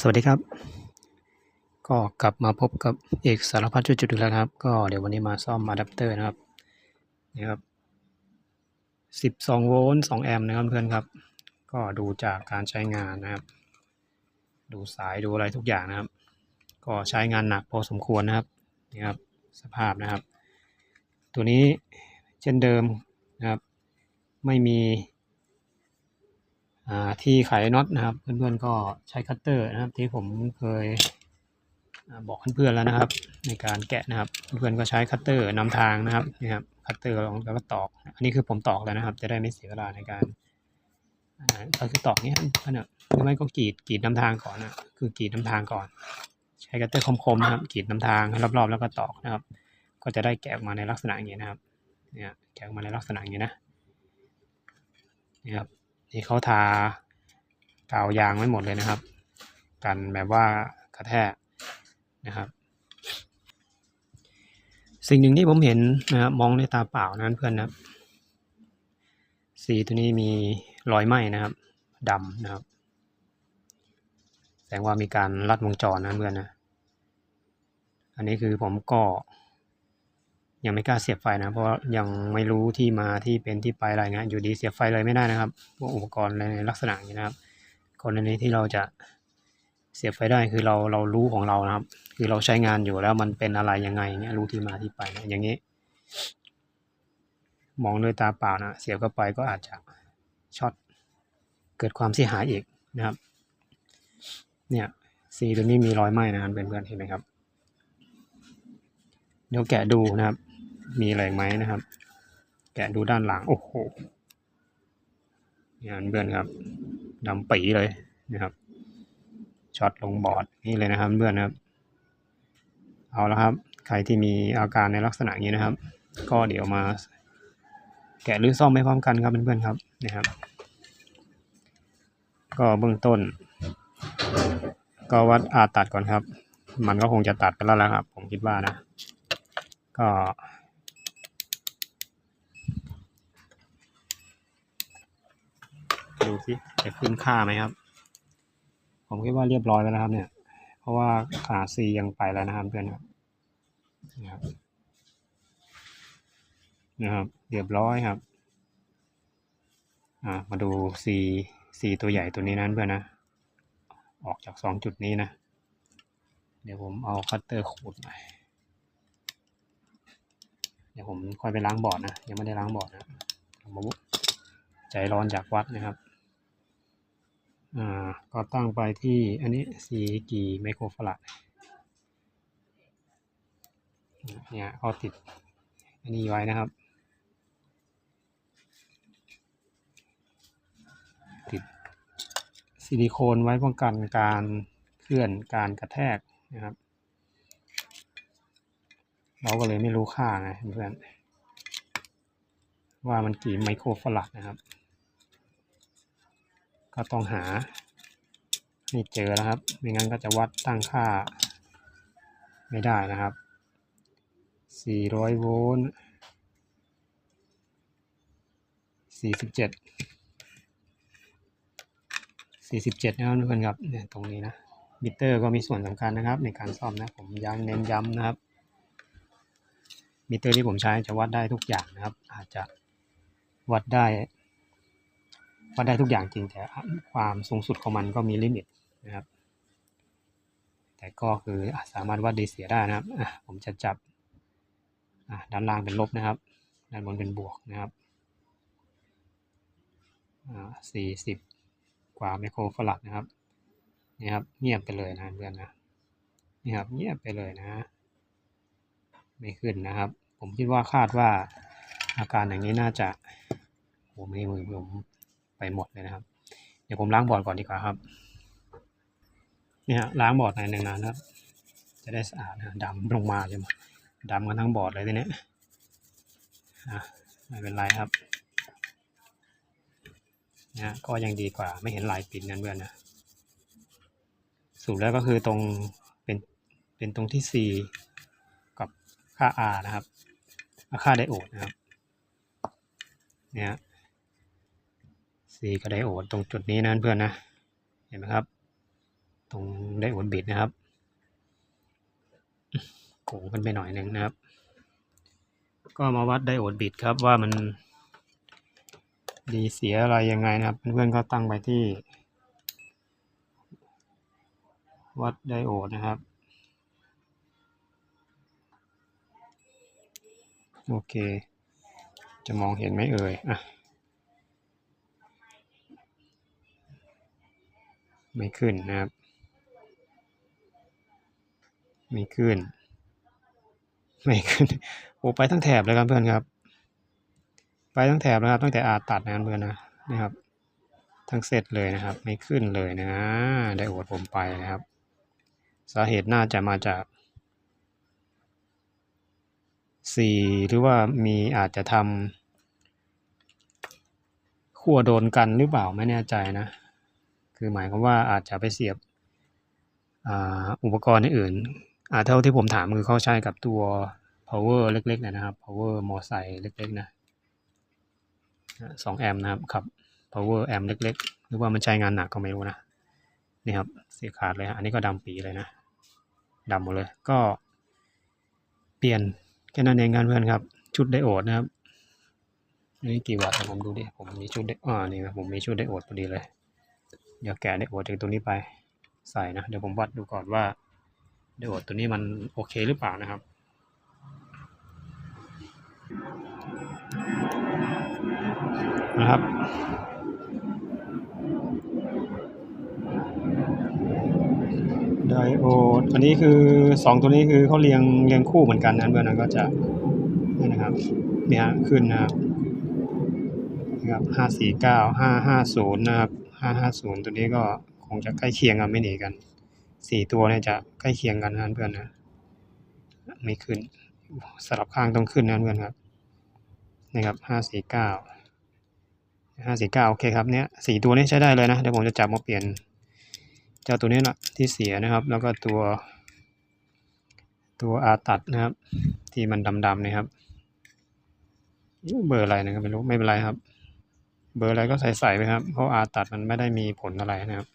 สวัสดีครับ ก็กลับมาพบกับเอกสารพัดจุดๆอีกแล้วครับ ก็เดี๋ยววันนี้มาซ่อมอะแดปเตอร์นะครับนี่ครับ 12 โวลต์2แอมป์นะครับเพื่อนครับ ก็ดูจากการใช้งานนะครับ ดูสายดูอะไรทุกอย่างนะครับ ก็ใช้งานหนักพอสมควรนะครับนี่ครับสภาพนะครับ ตัวนี้เช่นเดิมนะครับ ไม่มี ที่ไขน็อตนะครับ เพื่อนๆก็ใช้คัตเตอร์นะครับ ที่ผมเคยอบอกเพื่อนๆแล้วนะครับ ในการแกะนะครับ เพื่อนๆก็ใช้คัตเตอร์นำทางนะครับนี่ครับคัตเตอร์แล้วก็ตอก อันนี้คือผมตอกแล้วนะครับ จะได้ไม่เสียเวลาในการอ่าก็คือตอกเนี้ยขนาดหรือไม่ก็กรีดกรีดนำทางก่อนนะคือกรีดนำทางก่อน ใช้คัตเตอร์คมๆนะครับกรีดนำทางรอบๆ แล้วก็ตอกนะครับ ก็จะได้แกะออกมาในลักษณะอย่างนี้นะครับเนี่ยแกะออกมาในลักษณะอย่างนี้นะนี่ครับ นี่เขาทากาวยางไว้หมดเลยนะครับ กันแบบว่ากระแทกนะครับ สิ่งหนึ่งที่ผมเห็นนะครับมองด้วยตาเปล่านั้นเพื่อนนะสีตัวนี้มีรอยไหม้นะครับดำนะครับ แสดงว่ามีการลัดวงจรนะเพื่อนนะ อันนี้คือผมก็ ยังไม่กล้าเสียบไฟนะ เพราะยังไม่รู้ที่มาที่เป็นที่ไปอะไรเงี้ยอยู่ดีเสียบไฟเลยไม่ได้นะครับพวกอุปกรณ์ในลักษณะนี้นะครับกรณีที่เราจะเสียบไฟได้คือเราเรารู้ของเรานะครับ คือเราใช้งานอยู่แล้วมันเป็นอะไรยังไงเงี้ยรู้ที่มาที่ไปนะอย่างนี้มองด้วยตาเปล่านะเสียบเข้าไปก็อาจจะช็อตเกิดความเสียหายอีกนะครับ เนี่ยสีตัวนี้มีรอยไหม้นะครับเพื่อนๆเห็นไหมครับเดี๋ยวแกะดูนะครับ มีอะไรไหมนะครับ แกะดูด้านหลัง โอ้โหนี่เพื่อนครับดำปีเลยนะครับช็อตลงบอร์ดนี่เลยนะครับเพื่อนครับ เอาและครับ ใครที่มีอาการในลักษณะนี้นะครับ ก็เดี๋ยวมา แกะหรือซ่อมไปพร้อมกันครับเพื่อนๆครับนะครับ ก็เบื้องต้น ก็วัดอาตัดก่อนครับ มันก็คงจะตัดไปแล้วละครับ ผมคิดว่านะ ก็ ดูสิจะขึ้นค่าไหมครับ ผมคิดว่าเรียบร้อยแล้วนะครับ เนี่ย เพราะว่าขาซียังไปแล้วนะครับเพื่อนครับนะครับนะครับเรียบร้อยครับอ่ามาดูซีซีตัวใหญ่ตัวนี้นั้นเพื่อนนะ ออกจากสองจุดนี้นะ เดี๋ยวผมเอาคัตเตอร์ขูดหน่อยเดี๋ยวผมค่อยไปล้างบอร์ดนะ ยังไม่ได้ล้างบอร์ดนะผมใจร้อนจากวัดนะครับ อ่าก็ตั้งไปที่อันนี้สีกี่ไมโครฟาราดเนี่ยเขาติดอันนี้ไว้นะครับ ติดซิลิโคนไว้ป้องกันการเคลื่อนการกระแทกนะครับ เราก็เลยไม่รู้ค่าไงเพื่อนว่ามันกี่ไมโครฟาราดนะครับ ก็ต้องหาให้เจอแล้วครับ ไม่งั้นก็จะวัดตั้งค่า ไม่ได้นะครับ 400 โวลต์47 47นะครับทุกคนครับเนี่ยตรงนี้นะมิเตอร์ก็มีส่วนสำคัญนะครับ ในการซ่อมนะผมย้ำเน้นย้ำนะครับมิเตอร์ที่ผมใช้จะวัดได้ทุกอย่างนะครับ อาจจะวัดได้ วัดได้ทุกอย่างจริงแต่ความสูงสุดของมันก็มีลิมิตนะครับ แต่ก็คือสามารถวัดดีเสียได้นะครับผมจะจับด้านล่างเป็นลบนะครับ ด้านบนเป็นบวกนะครับสี่สิบกว่าไมโครฟาราดนะครับนี่ครับเงียบไปเลยนะเพื่อนนะนี่ครับเงียบไปเลยนะ ไม่ขึ้นนะครับ ผมคิดว่าคาดว่าอาการอย่างนี้น่าจะผมในมือผม หมดเลยนะครับ เดี๋ยวผมล้างบอร์ดก่อนดีกว่าครับเนี่ยล้างบอร์ดในหนึ่งนานนะครับ จะได้สะอาดนะดำลงมาเลยมั้ดำกันทั้งบอร์ดเลยทีเนี้อะไม่เป็นไรครับนะก็ยังดีกว่าไม่เห็นลายปิดนั่นเพื่อนนะสรุปแล้วก็คือตรงเป็นเป็นตรงที่ C กับค่า R นะครับค่าไดโอดนะครับเนี่ย C กับไดโอดตรงจุดนี้นะเพื่อนนะ เห็นไหมครับ ตรงไดโอดบิดนะครับโกงขึ้นไปหน่อยหนึ่งนะครับ ก็มาวัดไดโอดบิดครับว่ามันดีเสียอะไรยังไงนะครับ เพื่อนๆก็ตั้งไปที่ วัดไดโอดนะครับ โอเค จะมองเห็นไหมเอ่ยอะ ไม่ขึ้นนะครับ ไม่ขึ้น ไม่ขึ้น โอ้ไปทั้งแถบเลยครับเพื่อนครับ ไปทั้งแถบนะครับ ตั้งแต่อาตัดนะครับเพื่อนนะนะครับ ทั้งเซตเลยนะครับ ไม่ขึ้นเลยนะ ได้โอดผมไปนะครับ สาเหตุน่าจะมาจากสี่หรือว่ามีอาจจะทำขั้วโดนกันหรือเปล่าไม่แน่ใจนะ คือหมายความว่าอาจจะไปเสียบอุปกรณ์อื่นอาเท่าที่ผมถามคือเข้าใช้กับตัว power เล็กๆนะครับ power มอไซค์เล็กๆนะสองแอมป์นะครับขับ power แอมป์เล็กๆ หรือว่ามันใช้งานหนักก็ไม่รู้นะนี่ครับเสียขาดเลยฮะอันนี้ก็ดำปีเลยนะดำหมดเลยก็เปลี่ยนแค่นั้นเองกันเพื่อนครับ ชุดไดโอดนะครับนี่กี่วัตต์ผมดูดิผมมีชุดไดอ่านี่นะผมมีชุดไดโอดพอดีเลย เดี๋ยวแกะไดโอดจากตัวนี้ไปใส่นะเดี๋ยวผมวัดดูก่อนว่าไดโอดตัวนี้มันโอเคหรือเปล่านะครับนะครับ ไดโอดอันนี้คือสองตัวนี้คือเขาเรียงเรียงคู่เหมือนกันนะเพื่อนั้นก็จะนี่นะครับเนี่ยฮะขึ้นนะครับนะครับห้าสี่เก้าห้าห้าศูนย์นะครับ ห้าห้าศูนย์ตัวนี้ก็คงจะใกล้เคียงกันไม่หนีกันสี่ตัวเนี่ยจะใกล้เคียงกันนะเพื่อนนะ ไม่ขึ้นสลับข้างต้องขึ้นนะเพื่อนครับนะครับห้าสี่เก้าห้าสี่เก้าโอเคครับเนี้ยสี่ตัวนี้ใช้ได้เลยนะ เดี๋ยวผมจะจับมาเปลี่ยนเจ้าตัวนี้นะที่เสียนะครับ แล้วก็ตัว ตัวอาตัดนะครับ ที่มันดำๆนะครับ เบอร์อะไรนะครับไม่รู้ไม่เป็นไรครับ เบอร์อะไรก็ใส่ๆไปครับ เพราะอาตัดมันไม่ได้มีผลอะไรนะครับ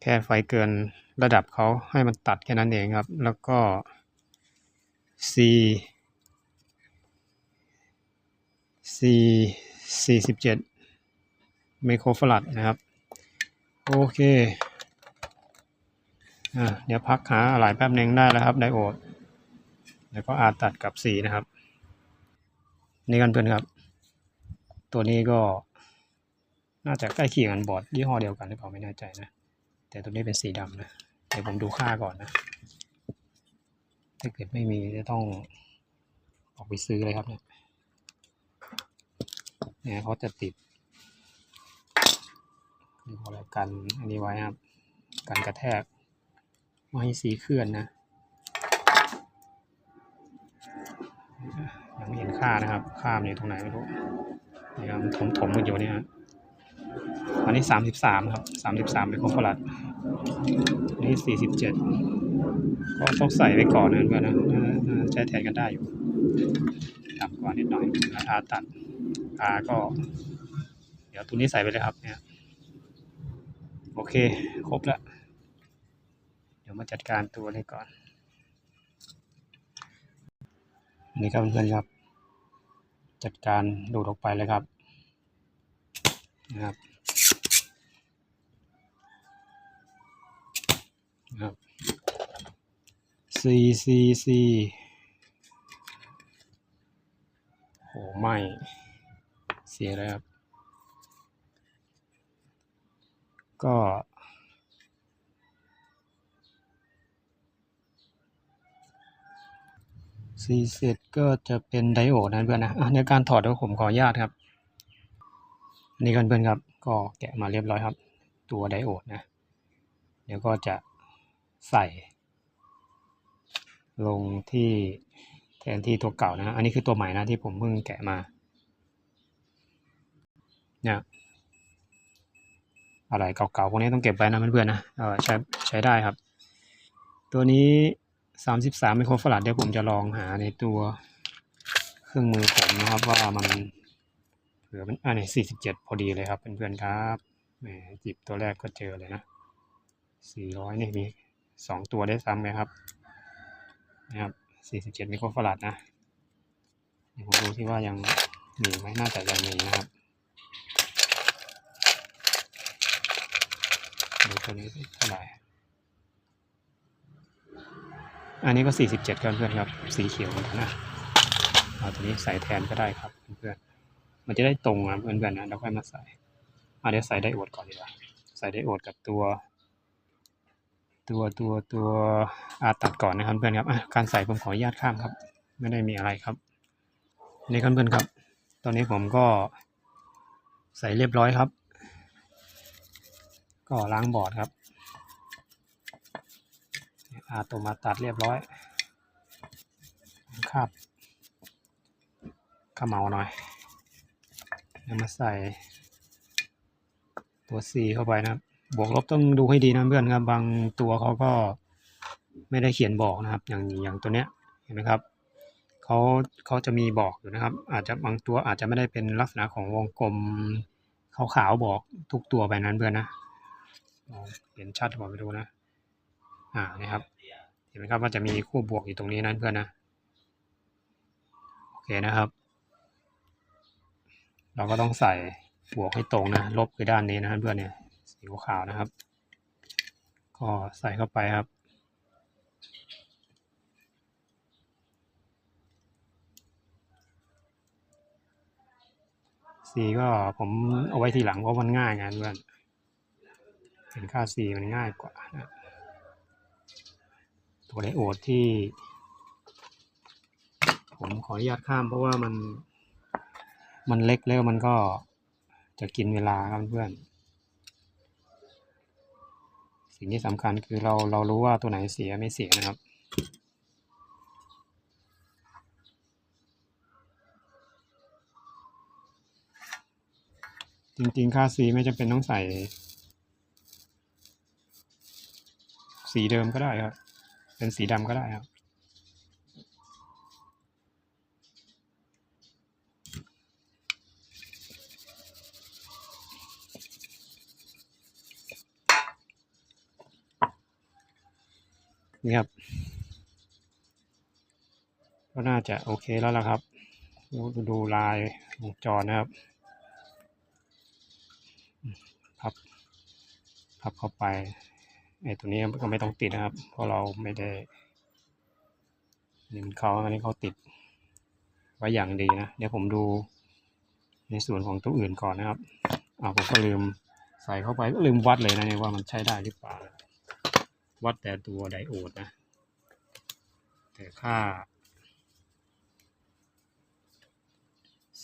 แค่ไฟเกินระดับเขาให้มันตัดแค่นั้นเองครับ แล้วก็ C C 47ไมโครฟลัดนะครับ โอเคอ่าเดี๋ยวพักหาอะไรแป๊บหนึ่งได้แล้วครับไดโอด แล้วก็อาตัดกับสีนะครับ นี่กันเพื่อนครับ ตัวนี้ก็ น่าจะใกล้เคียงกันบอร์ดยี่ห้อเดียวกันหรือเปล่าไม่แน่ใจนะ แต่ตัวนี้เป็นสีดำนะ เดี๋ยวผมดูค่าก่อนนะ ถ้าเกิดไม่มีจะต้องออกไปซื้อเลยครับเนี่ยเนี่ยเขาจะติดดูอะไรกันอันนี้ไว้ครับ กันกระแทกไม่ให้สีเคลื่อนนะ ยังไม่เห็นค่านะครับ ค่ามันอยู่ตรงไหนไม่รู้ นี่ครับถมถมกันอยู่เนี่ยฮะอันนี้สามสิบสามครับสามสิบสามเป็นโคฟลัดอันนี้สี่สิบเจ็ดก็ต้องใส่ไว้ก่อนนะเพื่อนนะใช้แทนกันได้อยู่ต่ำกว่านิดหน่อยอาตัดอาก็ เดี๋ยวตัวนี้ใส่ไปเลยครับเนี่ยโอเค ครบแล้ว เดี๋ยวมาจัดการตัวนี้ก่อน นี่ครับเพื่อนครับ จัดการดูดออกไปเลยครับ นะครับครับ C C C โหไม่เสียแล้วครับ ก็ซีเสร็จก็จะเป็นไดโอดนะเพื่อนนะอะในการถอดเดี๋ยวผมขออนุญาตครับ นนี้กันเพื่อนครับ ก็แกะมาเรียบร้อยครับ ตัวไดโอดนะ เดี๋ยวก็จะใส่ ลงที่แทนที่ตัวเก่านะ อันนี้คือตัวใหม่นะที่ผมเพิ่งแกะมา เนี่ยอะไรเก่าๆพวกนี้ต้องเก็บไว้นะเพื่อนๆนะเออใช้ใช้ได้ครับ ตัวนี้สามสิบสามไมโครฟลัดเดี๋ยวผมจะลองหาในตัวเครื่องมือผมนะครับว่ามัน เผื่อมันอ่าเนี่ยสี่สิบเจ็ดพอดีเลยครับเพื่อนๆครับแหมจิบตัวแรกก็เจอเลยนะสี่ร้อยนี่มีสองตัวได้ซ้ำไหมครับนะครับสี่สิบเจ็ดมิโครฟาราดนะเดี๋ยวผมดูที่ว่ายังมีไหมน่าจะยังมีนะครับดูตัวนี้เท่าไหร่อันนี้ก็สี่สิบเจ็ดครับเพื่อนครับ สีเขียวเหมือนกันนะเอาตัวนี้ใส่แทนก็ได้ครับเพื่อน มันจะได้ตรงนะเพื่อนๆนะแล้วค่อยมาใส่อะเดี๋ยวใส่ไดโอดก่อนดีกว่าใส่ไดโอดกับตัว ตัวตัวตัวอาตัดก่อนนะครับเพื่อนครับอะการใส่ผมขออนุญาตข้ามครับ ไม่ได้มีอะไรครับนี่ครับเพื่อนครับ ตอนนี้ผมก็ใส่เรียบร้อยครับ ก็ล้างบอร์ดครับอาตัวมาตัดเรียบร้อยคาบขมเหลาหน่อย แล้วมาใส่ ตัว C เข้าไปนะครับ บวกลบต้องดูให้ดีนะเพื่อนครับ บางตัวเขาก็ไม่ได้เขียนบอกนะครับ อย่างอย่างตัวเนี้ยเห็นไหมครับเขาเขาจะมีบอกอยู่นะครับ อาจจะบางตัวอาจจะไม่ได้เป็นลักษณะของวงกลมขาวๆบอกทุกตัวไปนั้นเพื่อนนะลองเห็นชัดกว่าไม่รู้นะอ่านี่ครับ เห็นไหมครับว่าจะมีคู่บวกอยู่ตรงนี้นั้นเพื่อนนะโอเคนะครับ เราก็ต้องใส่บวกให้ตรงนะ ลบคือด้านนี้นะเพื่อนเนี่ยสีขาวนะครับ ก็ใส่เข้าไปครับ สีก็ผมเอาไว้ทีหลังเพราะมันง่ายไงเพื่อนเห็นค่าสีมันง่ายกว่านะตัวไดโอดที่ ผมขออนุญาตข้ามเพราะว่ามัน มันเล็กแล้วมันก็จะกินเวลาครับเพื่อน สิ่งที่สำคัญคือเราเรารู้ว่าตัวไหนเสียไม่เสียนะครับจริงๆ ค่าสีไม่จำเป็นต้องใส่ สีเดิมก็ได้ครับ เป็นสีดำก็ได้ครับ นี่ครับ ก็น่าจะโอเคแล้วล่ะครับ ดูดูลายวงจรนะครับพับพับเข้าไปไอ้ตัวนี้ก็ไม่ต้องติดนะครับ เพราะเราไม่ได้นี่มันเขาอันนี้เขาติดไว้อย่างดีนะเดี๋ยวผมดูในส่วนของตัวอื่นก่อนนะครับอ่าผมก็ลืมใส่เข้าไปก็ลืมวัดเลยนะเนี่ยว่ามันใช้ได้หรือเปล่า วัดแต่ตัวไดโอดนะ แต่ค่า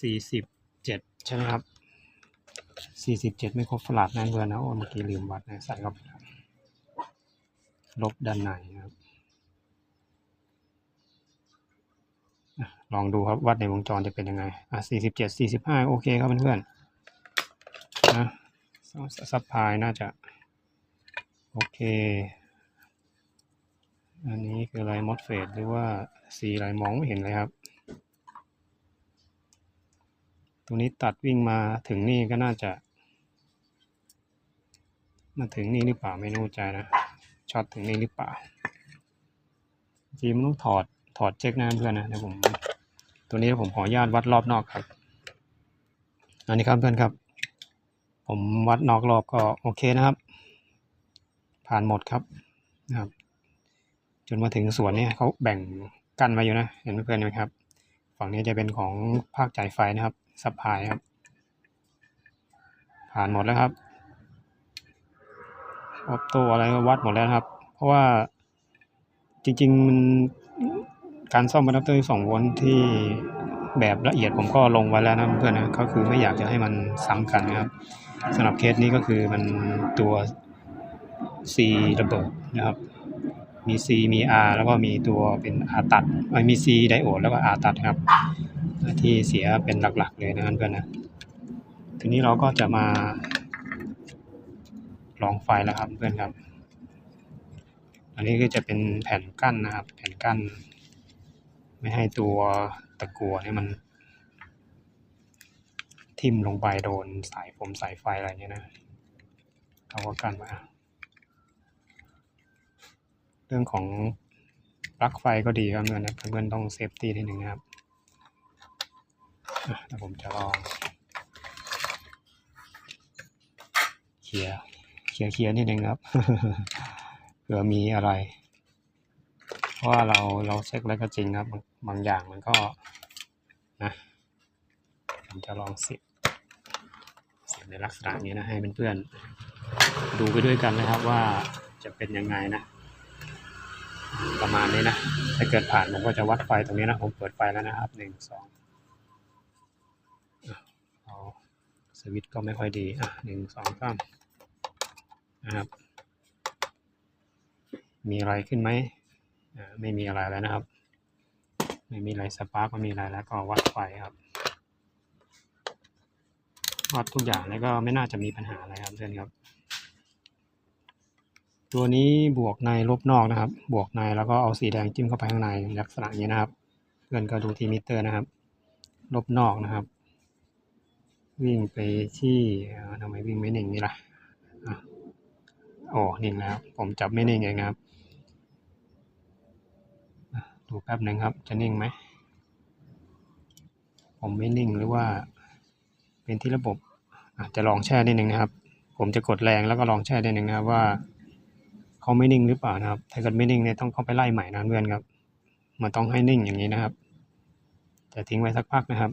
47 ใช่ไหมครับ 47 ไม่ครบฟลาดนั่นเพื่อนนะโอ้เมื่อกี้ลืมวัดนะใส่เข้าไปครับลบด้านในนะครับอะลองดูครับวัดในวงจรจะเป็นยังไง อะ 47 45 โอเคครับเพื่อนๆนะซับพายน่าจะ โอเค อันนี้คืออะไรมอสเฟดหรือว่าสีอะไรมองไม่เห็นเลยครับตัวนี้ตัดวิ่งมาถึงนี่ก็น่าจะ มาถึงนี่หรือเปล่าไม่แน่ใจนะช็อตถึงนี่หรือเปล่าจริงมันต้องถอดถอดเช็คนะเพื่อนนะเดี๋ยวผม ตัวนี้ผมขออนุญาตวัดรอบนอกครับอันนี้ครับเพื่อนครับ ผมวัดนอกรอบก็โอเคนะครับ ผ่านหมดครับนะครับ จนมาถึงสวนนี้เขาแบ่งกั้นมาอยู่นะ เห็นเพื่อนไหมครับ ฝั่งนี้จะเป็นของภาคจ่ายไฟนะครับซัพพลายครับ ผ่านหมดแล้วครับออโต้อะไรก็วัดหมดแล้วครับ เพราะว่าจริงๆมันการซ่อมอะแดปเตอร์2โวลต์ที่แบบละเอียดผมก็ลงไว้แล้วนะเพื่อนนะก็คือไม่อยากจะให้มันซ้ำกันนะครับสำหรับเคสนี้ก็คือมันตัว C ระเบิดนะครับ มี C มี R แล้วก็มีตัวเป็น R ตัดไม่มี C ไดโอดแล้วก็ R ตัดครับ ที่เสียเป็นหลักๆ เลยนะเพื่อนนะ ทีนี้เราก็จะมา ลองไฟแล้วครับเพื่อนครับ อันนี้ก็จะเป็นแผ่นกั้นนะครับ แผ่นกั้น ไม่ให้ตัวตะกัวเนี่ยมัน ทิ่มลงไปโดนสายผมสายไฟอะไรเงี้ยนะเขาก็กั้นไว้ รื่องของปลั๊กไฟก็ดีครับเพื่อนนะเพื่อนต้องเซฟตี้นิดนึงนะครับอะผมจะลองเคลียร์เคลียร์เคลียร์นิดนึงครับเผื่อมีอะไร เพราะว่าเราเราเช็คแล้วก็จริงครับบางบางอย่างมันก็นะผมจะลองเสียบเสียบในลักษณะนี้นะให้เพื่อนๆดูไปด้วยกันนะครับว่าจะเป็นยังไงนะ ประมาณนี้นะถ้าเกิดผ่านผมก็จะวัดไฟตรงนี้นะ ผมเปิดไฟแล้วนะครับหนึ่งสองอะเอาสวิตก็ไม่ค่อยดีอะหนึ่งสองสามนะครับ มีอะไรขึ้นไหมอ่าไม่มีอะไรแล้วนะครับ ไม่มีอะไรสปาร์กไม่มีอะไรแล้วก็วัดไฟครับวัดทุกอย่างแล้วก็ไม่น่าจะมีปัญหาอะไรครับเพื่อนครับ ตัวนี้บวกในลบนอกนะครับ บวกในแล้วก็เอาสีแดงจิ้มเข้าไปข้างในลักษณะนี้นะครับ เพื่อนก็ดูที่มิเตอร์นะครับ ลบนอกนะครับ วิ่งไปที่ทำไมวิ่งไม่นิ่งนี่ล่ะโอ้นิ่งแล้วผมจับไม่นิ่งเองนะครับ ดูแป๊บหนึ่งครับ จะนิ่งไหม ผมไม่นิ่งหรือว่า เป็นที่ระบบอาจจะลองแช่นิดนึงนะครับ ผมจะกดแรงแล้วก็ลองแช่นิดนึงนะครับว่า เขาไม่นิ่งหรือเปล่านะครับ ถ้าเกิดไม่นิ่งเนี่ยต้องเข้าไปไล่ใหม่นะเพื่อนครับมันต้องให้นิ่งอย่างนี้นะครับจะทิ้งไว้สักพักนะครับ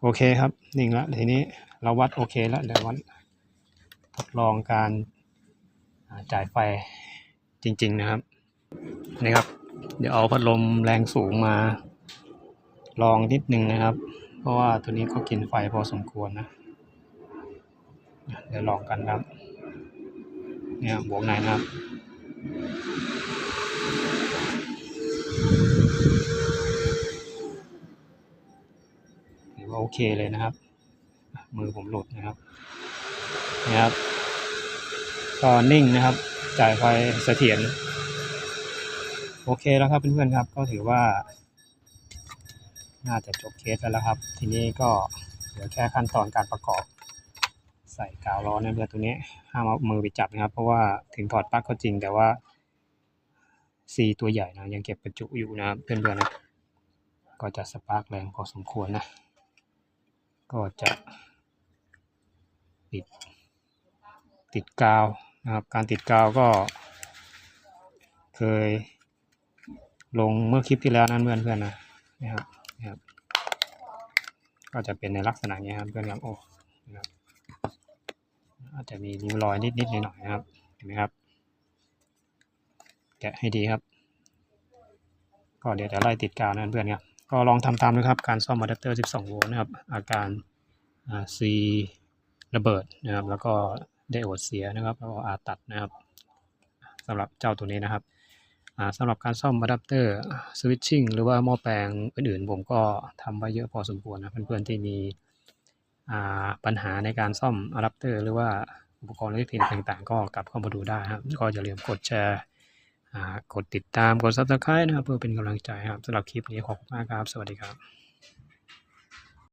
โอเคครับ นิ่งแล้วทีนี้เราวัดโอเคแล้วเดี๋ยววัดทดลองการจ่ายไฟจริง ๆนะครับนี่ครับ เดี๋ยวเอาพัดลมแรงสูงมา ลองนิดนึงนะครับ เพราะว่าตัวนี้ก็กินไฟพอสมควรนะ เดี๋ยวลองกันครับ เนี่ยบวกในนะครับถือว่าโอเคเลยนะครับ มือผมหลุดนะครับนะครับก็นิ่งนะครับ จ่ายไฟเสถียรโอเคแล้วครับเพื่อนๆครับ ก็ถือว่า น่าจะจบเคสแล้วครับ ทีนี้ก็เหลือแค่ขั้นตอนการประกอบ ใส่กาวร้อนะเพื่อนตัวนี้ห้ามเอามือไปจับนะครับ เพราะว่าถึงถอดปลั๊กก็จริงแต่ว่าซีตัวใหญ่นะยังเก็บประจุอยู่นะครับเพื่อนๆนะก็จะสปาร์กแรงพอสมควรนะ ก็จะติดติดกาวนะครับ การติดกาวก็ เคย ลงเมื่อคลิปที่แล้วนั้นเพื่อนเพื่อนนะนะครับนะครับ ก็จะเป็นในลักษณะนี้ครับเพื่อนครับโอ้นะครับ อาจจะมีริ้วรอยนิดๆหน่อยๆนะครับ เห็นไหมครับ แกะให้ดีครับ ก็เดี๋ยวจะไล่ติดกาวนะเพื่อนครับ ก็ลองทำตามนะครับ การซ่อมอะแดปเตอร์ 12 โวลต์นะครับ อาการอ่า C ระเบิดนะครับ แล้วก็ไดโอดเสียนะครับ แล้วก็ R ตัดนะครับสำหรับเจ้าตัวนี้นะครับสำหรับการซ่อมอะแดปเตอร์สวิตชิ่งหรือว่าหม้อแปลงอื่นๆ ผมก็ทำไว้เยอะพอสมควรนะเพื่อนๆที่มี ปัญหาในการซ่อมอะแดปเตอร์หรือว่าอุปกรณ์อิเล็กทรอนิกส์ต่างๆ ก็กลับเข้ามาดูได้ครับ ก็อย่าลืมกดแชร์กดติดตามกด Subscribe นะครับ เพื่อเป็นกำลังใจครับสำหรับคลิปนี้ขอบคุณมากครับ สวัสดีครับ